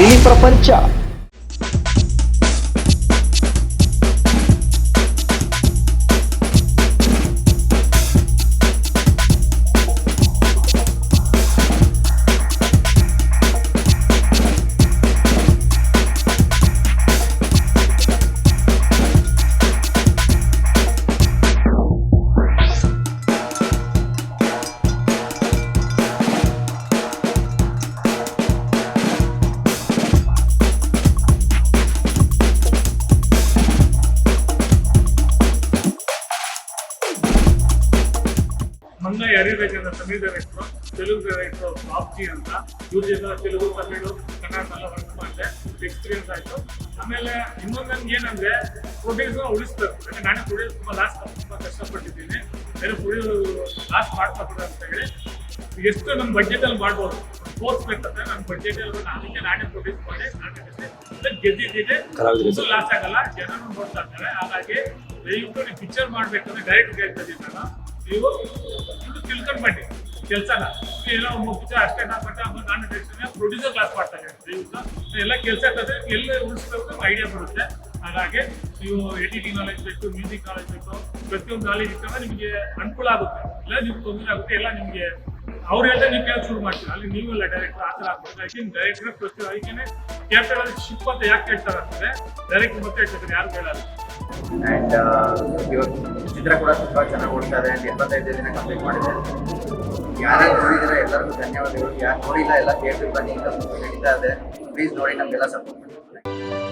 ఇవి ప్రపంచ ಮೊನ್ನೆ ಯಾರಿರ್ಬೇಕಂದ್ರೆ ತಮಿಳ್ ಡೈರೆಕ್ಟ್ರು ತೆಲುಗು ಡೈರೆಕ್ಟ್ರು ಬಾಬ್ಜಿ ಅಂತ. ಇವ್ರ ಜೊತೆ ತೆಲುಗು ತಮಿಳು ಕನ್ನಡ ಎಲ್ಲ ವರ್ಕ್ ಮಾಡಿದೆ. ಎಕ್ಸ್ಪೀರಿಯನ್ಸ್ ಆಯ್ತು. ಆಮೇಲೆ ಇನ್ನೊಂದು ನನ್ಗೆ ಏನಂದ್ರೆ ಪ್ರೊಡ್ಯೂಸ್ ಉಳಿಸ್ಬೇಕು. ಯಾಕಂದ್ರೆ ನಾನು ಪ್ರೊಡ್ಯೂಸ್ ತುಂಬಾ ಲಾಸ್ಟ್ ತುಂಬಾ ಕಷ್ಟಪಟ್ಟಿದ್ದೀನಿ. ಬೇರೆ ಪ್ರೊಡ್ಯೂಸ್ ಲಾಸ್ಟ್ ಮಾಡ್ಕೊಬಿಡ ಅಂತ ಹೇಳಿ ಎಷ್ಟು ನಮ್ಮ ಬಜೆಟ್ ಅಲ್ಲಿ ಮಾಡ್ಬೋದು. ತೋರಿಸ್ಬೇಕಂದ್ರೆ ನನ್ನ ಬಜೆಟ್ ಅಲ್ಲಿ ಅದಕ್ಕೆ ನಾನೇ ಪ್ರೊಡ್ಯೂಸ್ ಮಾಡಿ ನಾನೇ ಗೆದ್ದಿದ್ದೀನಿ. ಲಾಸ್ ಆಗಲ್ಲ. ಜನರು ನೋಡ್ತಾ ಇದ್ದಾರೆ. ಹಾಗಾಗಿ ದಯವಿಟ್ಟು ನೀವು ಪಿಕ್ಚರ್ ಮಾಡ್ಬೇಕಂದ್ರೆ ಡೈರೆಕ್ಟ್ ಹೇಳ್ತಾ ಇದ್ದೀನಿ ನಾನು. ನೀವು ಇದು ತಿಳ್ಕೊಂಡ್ ಬನ್ನಿ. ಕೆಲಸನ ಏನೋ ಪಿಕ್ಚರ್ ಅಷ್ಟೇ ಮಾಡ್ಬಿಟ್ಟು ಆಮೇಲೆ ನಾನು ಡೈರೆಕ್ಷನ್ ಪ್ರೊಡ್ಯೂಸರ್ ಕ್ಲಾಸ್ ಮಾಡ್ತಾ ಇದ್ದೀನಿ ಎಲ್ಲ ಕೆಲಸ ಇರ್ತದೆ. ಎಲ್ಲ ಉಳಿಸ್ಬೇಕು ಐಡಿಯಾ ಬರುತ್ತೆ. ಹಾಗಾಗಿ ನೀವು ಎಡಿಟಿಂಗ್ ನಾಲೆಜ್ ಬೇಕು ಮ್ಯೂಸಿಕ್ ನಾಲೆಜ್ ಬೇಕು, ಪ್ರತಿಯೊಂದು ನಾಲೆಜ್ ಇತ್ತಂದ್ರೆ ನಿಮಗೆ ಅನುಕೂಲ ಆಗುತ್ತೆ. ಇಲ್ಲ ನಿಮ್ಗೆ ತೊಂದರೆ ಆಗುತ್ತೆ ಎಲ್ಲ ನಿಮಗೆ ಅವ್ರು ಹೇಳ್ತಾ ನೀವು ಕೆಲಸ ಶುರು ಮಾಡ್ತೀವಿ ಅಲ್ಲಿ ನೀವೆಲ್ಲ ಡೈರೆಕ್ಟರ್ ಆ ಥರ ಆಗ್ಬೇಕು ಯಾಕೆ ಡೈರೆಕ್ಟರ್ ಪ್ರತಿ ಅದಕ್ಕೆ ಕ್ಯಾಪ್ಟನ್ ಶಿಪ್ ಅಂತ ಯಾಕೆ ಹೇಳ್ತಾರೆ ಅಂತಂದ್ರೆ ಡೈರೆಕ್ಟ್ ಮತ್ತೆ ಹೇಳ್ತಾರೆ ಯಾರು ಹೇಳಲ್ಲ ಅಂಡ್ ಇವತ್ತು ಚಿತ್ರ ಕೂಡ ತುಂಬಾ ಚೆನ್ನಾಗಿ ಓಡ್ತಾ ಇದೆ. ಆ್ಯಂಡ್ ಎಪ್ಪತ್ತೈದು ದಿನ ಕಂಪ್ಲೀಟ್ ಮಾಡಿದೆ. ಯಾರ್ಯಾರು ನೋಡಿದ್ರೆ ಎಲ್ಲರಿಗೂ ಧನ್ಯವಾದಗಳು. ಯಾರು ನೋಡಿಲ್ಲ ಎಲ್ಲ ಥಿಯೇಟರ್ ಬನ್ನಿ. ಅಂತ ನಡೀತಾ ಇದೆ. ಪ್ಲೀಸ್ ನೋಡಿ, ನಮಗೆಲ್ಲ ಸಪೋರ್ಟ್ ಮಾಡಿ